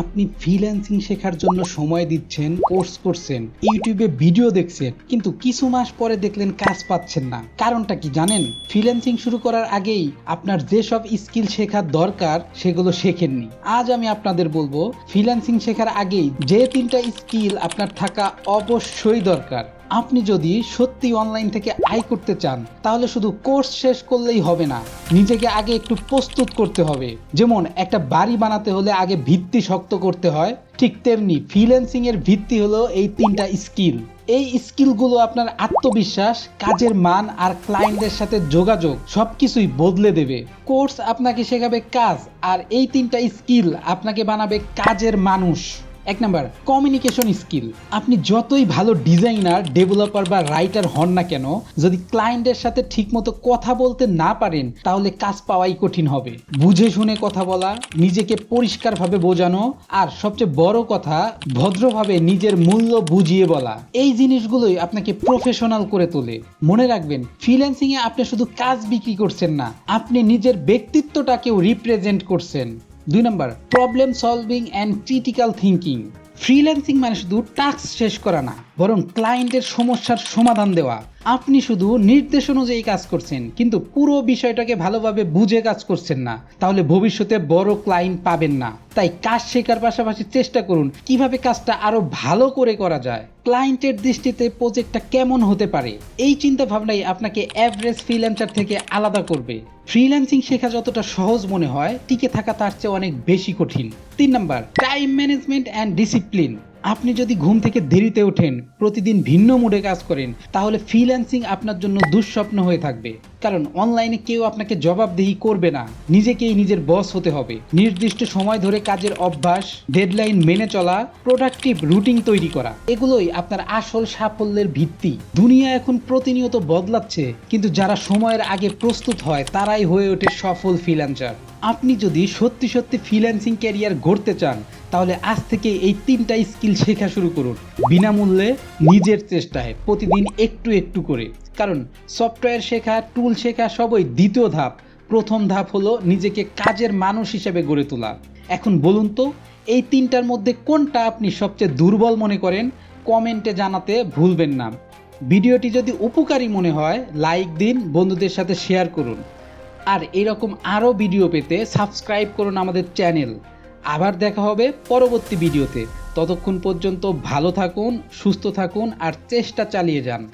আপনি ফ্রিল্যান্সিং শেখার জন্য সময় দিচ্ছেন কোর্স করছেন, ইউটিউবে ভিডিও দেখছেন, কিন্তু কিছু মাস পরে দেখলেন কাজ পাচ্ছেন না। কারণটা কি জানেন? ফ্রিল্যান্সিং শুরু করার আগেই আপনার যেসব স্কিল শেখার দরকার, সেগুলো শেখেননি। আজ আমি আপনাদের বলব ফ্রিল্যান্সিং শেখার আগেই যে তিনটা স্কিল আপনার থাকা অবশ্যই দরকার। আপনি যদি সত্যি অনলাইন থেকে আয় করতে চান, তাহলে শুধু কোর্স শেষ করলেই হবে না, নিজেকে আগে একটু প্রস্তুত করতে হবে। যেমন একটা বাড়ি বানাতে হলে আগে ভিত্তি শক্ত করতে হয়, ঠিক তেমনি ফ্রিল্যান্সিং এর ভিত্তি হলো এই তিনটা স্কিল এই স্কিলগুলো আপনার আত্মবিশ্বাস, কাজের মান আর ক্লায়েন্টদের সাথে যোগাযোগ, সবকিছুই বদলে দেবে। কোর্স আপনাকে শেখাবে কাজ, আর এই তিনটা স্কিল আপনাকে বানাবে কাজের মানুষ। এক নাম্বার কমিউনিকেশন স্কিল আপনি যতই ভালো ডিজাইনার ডেভেলপার বা রাইটার হন না কেন, যদি ক্লায়েন্টের সাথে ঠিকমতো কথা বলতে না পারেন, তাহলে কাজ পাওয়াই কঠিন হবে। বুঝে শুনে কথা বলা, নিজেকে পরিষ্কারভাবে বোঝানো, আর সবচেয়ে বড় কথা, ভদ্রভাবে নিজের মূল্য বুঝিয়ে বলা। এই জিনিসগুলোই আপনাকে প্রফেশনাল করে তোলে। মনে রাখবেন ফ্রিল্যান্সিং এ আপনি শুধু কাজ বিক্রি করছেন না, আপনি নিজের ব্যক্তিত্বটাকেও রিপ্রেজেন্ট করছেন। দুই নম্বর problem solving and critical thinking freelancing মানে শুধু টাস্ক শেষ করা না, বরং ক্লায়েন্টের সমস্যার সমাধান দেওয়া। আপনি শুধু নির্দেশ অনুযায়ী কাজ করছেন, কিন্তু পুরো বিষয়টাকে ভালোভাবে বুঝে কাজ করছেন না। তাহলে ভবিষ্যতে বড় ক্লায়েন্ট পাবেন না। তাই কাজ শেখার পাশাপাশি চেষ্টা করুন, কীভাবে কাজটা আরও ভালো করে করা যায়। ক্লায়েন্টের দৃষ্টিতে প্রজেক্টটা কেমন হতে পারে? এই চিন্তা ভাবনাই আপনাকে অ্যাভারেজ ফ্রিল্যান্সার থেকে আলাদা করবে। ফ্রিল্যান্সিং শেখা যতটা সহজ মনে হয়, টিকে থাকা তার চেয়ে অনেক বেশি কঠিন। তিন number time management and discipline আপনি যদি ঘুম থেকে দেরিতে ওঠেন, প্রতিদিন ভিন্ন মুডে কাজ করেন, তাহলে ফ্রিল্যান্সিং আপনার জন্য দুঃস্বপ্ন হয়ে থাকবে। কারণ অনলাইনে কেউ আপনাকে জবাবদিহি করবে না। নিজেকেই নিজের বস হতে হবে। নির্দিষ্ট সময় ধরে কাজের অভ্যাস, ডেডলাইন মেনে চলা, প্রোডাক্টিভ রুটিন তৈরি করা, এগুলোই আপনার আসল সাফল্যের ভিত্তি। দুনিয়া এখন প্রতিনিয়ত বদলাচ্ছে, কিন্তু যারা সময়ের আগে প্রস্তুত হয়, তারাই হয়ে ওঠে সফল ফ্রিল্যান্সার। আপনি যদি সত্যি সত্যি ফ্রিল্যান্সিং ক্যারিয়ার গড়তে চান, তাহলে আজ থেকে এই তিনটা স্কিল শেখা শুরু করুন। বিনামূল্যে নিজের চেষ্টায়, প্রতিদিন একটু একটু করে। কারণ সফটওয়্যার শেখা টুল শেখা সবই দ্বিতীয় ধাপ। প্রথম ধাপ হলো নিজেকে কাজের মানুষ হিসেবে গড়ে তোলা। এখন বলুন তো, এই তিনটার মধ্যে কোনটা আপনি সবচেয়ে দুর্বল মনে করেন? কমেন্টে জানাতে ভুলবেন না। ভিডিওটি যদি উপকারী মনে হয়, লাইক দিন, বন্ধুদের সাথে শেয়ার করুন। আর এরকম আরও ভিডিও পেতে সাবস্ক্রাইব করুন আমাদের চ্যানেল। আবার দেখা হবে পরবর্তী ভিডিওতে। ততক্ষণ পর্যন্ত ভালো থাকুন, সুস্থ থাকুন, আর চেষ্টা চালিয়ে যান।